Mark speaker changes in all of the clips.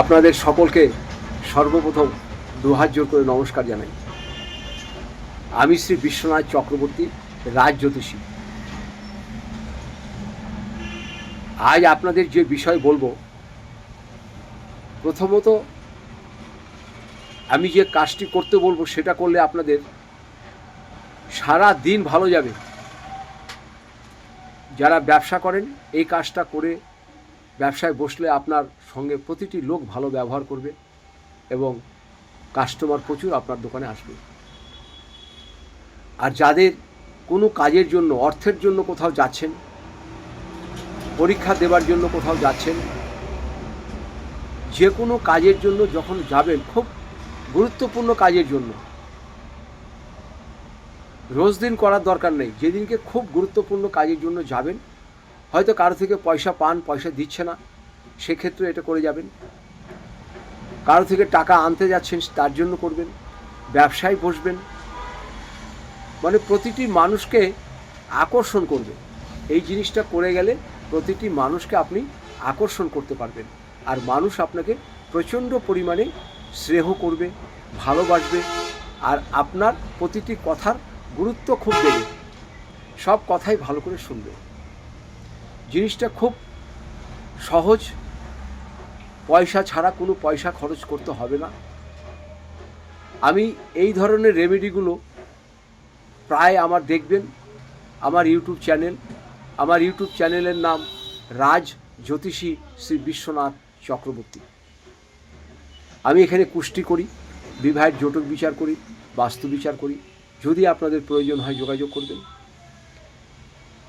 Speaker 1: আপনাদের সকলকে সর্বপ্রথম দুহাত করে নমস্কার জানাই। আমি শ্রী বিশ্বনাথ চক্রবর্তী, রাজ জ্যোতিষী। আজ আপনাদের যে বিষয় বলব, প্রথমত আমি যে কাজটি করতে বলব সেটা করলে আপনাদের সারা দিন ভালো যাবে। যারা ব্যবসা করেন, এই কাজটা করে ব্যবসায় বসলে আপনার সঙ্গে প্রতিটি লোক ভালো ব্যবহার করবে এবং কাস্টমার প্রচুর আপনার দোকানে আসবে। আর যাদের কোনো কাজের জন্য, অর্থের জন্য কোথাও যাচ্ছেন, পরীক্ষা দেওয়ার জন্য কোথাও যাচ্ছেন, যে কোনো কাজের জন্য যখন যাবেন, খুব গুরুত্বপূর্ণ কাজের জন্য, রোজ দিন করার দরকার নেই। যেদিনকে খুব গুরুত্বপূর্ণ কাজের জন্য যাবেন হয়তো কারও থেকে পয়সা পান, পয়সা দিচ্ছে না, সেক্ষেত্রে এটা করে যাবেন। কারও থেকে টাকা আনতে যাচ্ছেন, তার জন্য করবেন। ব্যবসায় বসবেন। মানে প্রতিটি মানুষকে আকর্ষণ করবে। এই জিনিসটা করে গেলে প্রতিটি মানুষকে আপনি আকর্ষণ করতে পারবেন। আর মানুষ আপনাকে প্রচণ্ড পরিমাণে স্নেহ করবে, ভালোবাসবে, আর আপনার প্রতিটি কথার গুরুত্ব খুব দেবে। সব কথাই ভালো করে শুনবে। জিনিসটা খুব সহজ। পয়সা ছাড়া কোনো পয়সা খরচ করতে হবে না। আমি এই ধরনের রেমেডিগুলো প্রায় আমার দেখবেন। আমার ইউটিউব চ্যানেল, আমার ইউটিউব চ্যানেলের নাম রাজ জ্যোতিষী শ্রী বিশ্বনাথ চক্রবর্তী। আমি এখানে কুষ্টি করি, বিবাহের জটক বিচার করি, বাস্তু বিচার করি। যদি আপনাদের প্রয়োজন হয় যোগাযোগ করবেন।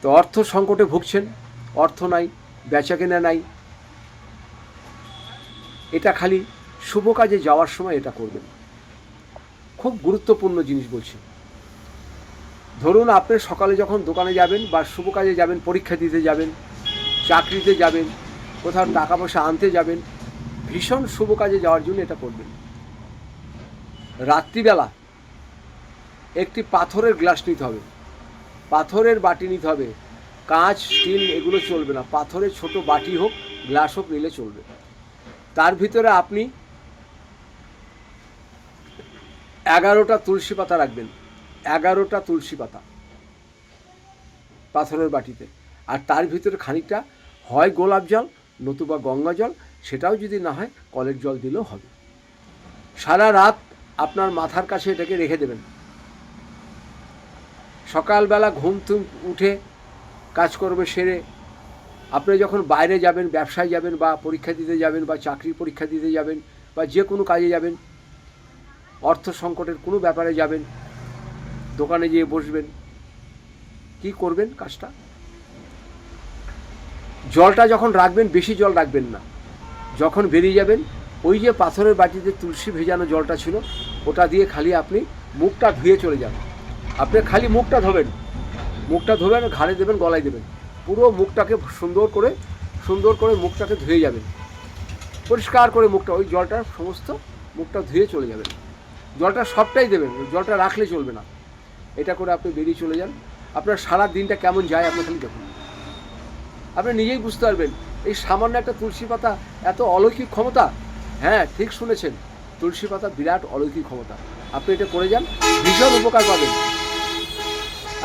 Speaker 1: তো অর্থ সংকটে ভুগছেন অর্থ নাই বেচা কেনা নাই। এটা খালি শুভ কাজে যাওয়ার সময় এটা করবেন। খুব গুরুত্বপূর্ণ জিনিস বলছি। ধরুন আপনি সকালে যখন দোকানে যাবেন বা শুভ কাজে যাবেন, পরীক্ষা দিতে যাবেন, চাকরিতে যাবেন, কোথাও টাকা পয়সা আনতে যাবেন, ভীষণ শুভ কাজে যাওয়ার জন্য এটা করবেন। রাত্রিবেলা একটি পাথরের গ্লাস নিতে হবে। পাথরের বাটি নিতে হবে। কাঁচ, স্টিল এগুলো চলবে না। পাথরের ছোট বাটি হোক, গ্লাস হোক নিলে চলবে। তার ভিতরে আপনি এগারোটা তুলসী পাতা রাখবেন। এগারোটা তুলসী পাতা পাথরের বাটিতে। আর তার ভিতরে খানিকটা হয় গোলাপ জল, নতুবা গঙ্গা জল, সেটাও যদি না হয়, কলের জল দিলেও হবে। সারা রাত আপনার মাথার কাছে এটাকে রেখে দেবেন। সকালবেলা ঘুম উঠে কাজ করবে সেরে। আপনি যখন বাইরে যাবেন, ব্যবসায় যাবেন বা পরীক্ষা দিতে যাবেন বা চাকরির পরীক্ষা দিতে যাবেন বা যে কোনো কাজে যাবেন, অর্থ সংকটের কোনো ব্যাপারে যাবেন, দোকানে গিয়ে বসবেন, কি করবেন কাজটা? জলটা যখন রাখবেন, বেশি জল রাখবেন না। যখন বেরিয়ে যাবেন, ওই যে পাথরের বাটিতে তুলসী ভেজানো জলটা ছিল, ওটা দিয়ে খালি আপনি মুখটা ধুয়ে চলে যান আপনি খালি মুখটা ধোবেন। মুখটা ধোবেন ঘাড়ে দেবেন, গলায় দেবেন। পুরো মুখটাকে সুন্দর করে সুন্দর করে মুখটাকে ধুয়ে যাবেন। পরিষ্কার করে মুখটা, ওই জলটা সমস্ত মুখটা ধুয়ে চলে যাবেন। জলটা সবটাই দেবেন, জলটা রাখলে চলবে না। এটা করে আপনি বেরিয়ে চলে যান। আপনার সারা দিনটা কেমন যায় আপনি খালি দেখুন। আপনি নিজেই বুঝতে পারবেন, এই সামান্য একটা তুলসী পাতা এত অলৌকিক ক্ষমতা। হ্যাঁ ঠিক শুনেছেন, তুলসী পাতা বিরাট অলৌকিক ক্ষমতা। আপনি এটা করে যান, ভীষণ উপকার পাবেন।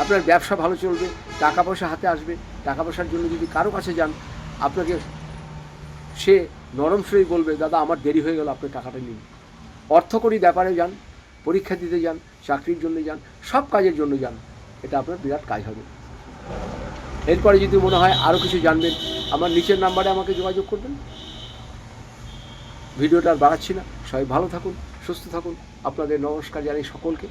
Speaker 1: আপনার ব্যবসা ভালো চলবে, টাকা পয়সা হাতে আসবে, টাকা পয়সার জন্য যদি কারও কাছে যান, আপনাকে সে নরম সুরেই বলবে, দাদা, আমার দেরি হয়ে গেল, আপনি টাকাটা নিন। অর্থকরী ব্যাপারে যান, পরীক্ষা দিতে যান, চাকরির জন্য যান, সব কাজের জন্য যান, এটা আপনার বিরাট কাজ হবে। এরপরে যদি মনে হয় আরও কিছু জানবেন, আমার নিচের নাম্বারে আমাকে যোগাযোগ করবেন। ভিডিওটা আর বাড়াচ্ছি না। সবাই ভালো থাকুন, সুস্থ থাকুন। আপনাদের নমস্কার জানাই সকলকে।